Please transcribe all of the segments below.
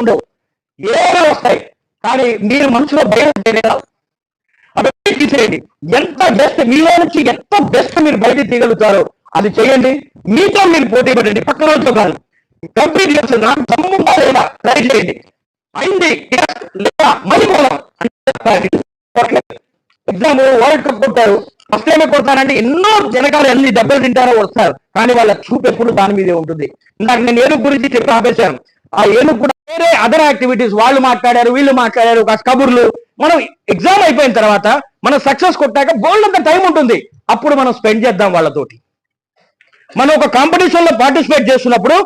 ఉండవు ఏదో వస్తాయి కానీ మీరు మనసులో భయం తెలియదు అవన్నీ తీసేయండి. ఎంత బెస్ట్ మీలో నుంచి ఎంత బెస్ట్ మీరు బయట తీయగలుగుతారో అది చేయండి. మీతో మీరు పోటీ పడండి. పక్కన వాళ్ళతో కాదు. కంప్లీట్ చేస్తారు నాకు దమ్ముగా లేదా చేయండి అయింది లేదా మళ్ళీ మూలం ఎగ్జామ్ వరల్డ్ కప్ కొట్టారు. ఫస్ట్ టైమే కొడతారంటే ఎన్నో జనకాలు ఎన్ని దెబ్బలు తింటారో వస్తారు. కానీ వాళ్ళ చూపు ఎప్పుడు దాని మీదే ఉంటుంది. నాకు నేను ఏనుగు గురించి చెప్పి ఆపేశాను. ఆ ఏనుగు కూడా వేరే అదర్ యాక్టివిటీస్ వాళ్ళు మాట్లాడారు వీళ్ళు మాట్లాడారు కబుర్లు. మనం ఎగ్జామ్ అయిపోయిన తర్వాత మనం సక్సెస్ కొట్టాక బోల్డ్ అంత టైం ఉంటుంది. అప్పుడు మనం స్పెండ్ చేద్దాం వాళ్ళతోటి. మనం ఒక కాంపిటీషన్లో పార్టిసిపేట్ చేస్తున్నప్పుడు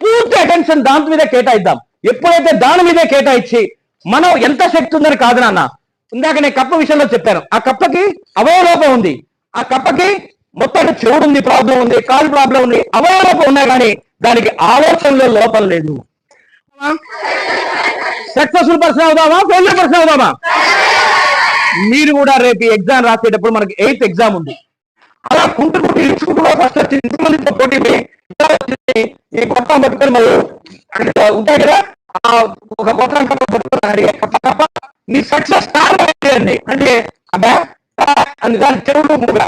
పూర్తి అటెన్షన్ దాని మీద కేటాయిద్దాం. ఎప్పుడైతే దాని మీదే కేటాయించి మనం ఎంత శక్తి ఉందని కాదు నాన్న. ఇందాక నేను కప్ప విషయంలో చెప్పాను. ఆ కప్పకి అవయవలోపం ఉంది. ఆ కప్పకి మొత్తం చెవుడు ఉంది ప్రాబ్లం ఉంది కాలు ప్రాబ్లం ఉంది అవయవలోపం ఉన్నా కానీ దానికి ఆలోచనలో లోపం లేదు. సక్సెస్ఫుల్ పర్సన్ అవుదామా? ఫెయిల్యూర్ పర్సన్ అవుదామా? మీరు కూడా రేపు ఎగ్జామ్ రాసేటప్పుడు మనకి ఎయిత్ ఎగ్జామ్ ఉంది. అలా కుంటుకుంటూ ఇచ్చుకుంటూ ఫస్ట్ వచ్చి ఇంతమందితో పోటీ ఈ గొప్ప పట్టుకొని మరి ఉంటాయి కదా? ఒక గొప్ప పట్టుకుని నీ సక్సెస్ కారణం అంటే అబ్బా అని దాని చెవుడు మూగ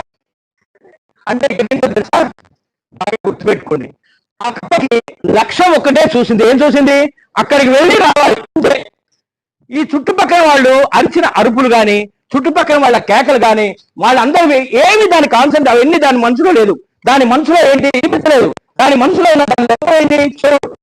అంటే ఇక్కడ ఏంటో తెలుసా బాగా గుర్తుపెట్టుకోండి ఆ కప్పకి లక్ష్యం ఒక్కటే చూసింది ఏం చూసింది అక్కడికి వెళ్ళి రావాలి ఈ చుట్టుపక్కల వాళ్ళు అరిచిన అరుపులు గాని చుట్టుపక్కల వాళ్ళ కేకలు గాని వాళ్ళందరూ ఏమి దాని కాన్సెప్ట్ అవన్నీ దాని మనసులో లేదు దాని మనసులో ఏంటి వినిపించలేదు దాని మనసులో ఉన్న దాని లెక్క ఏంటి చెరువు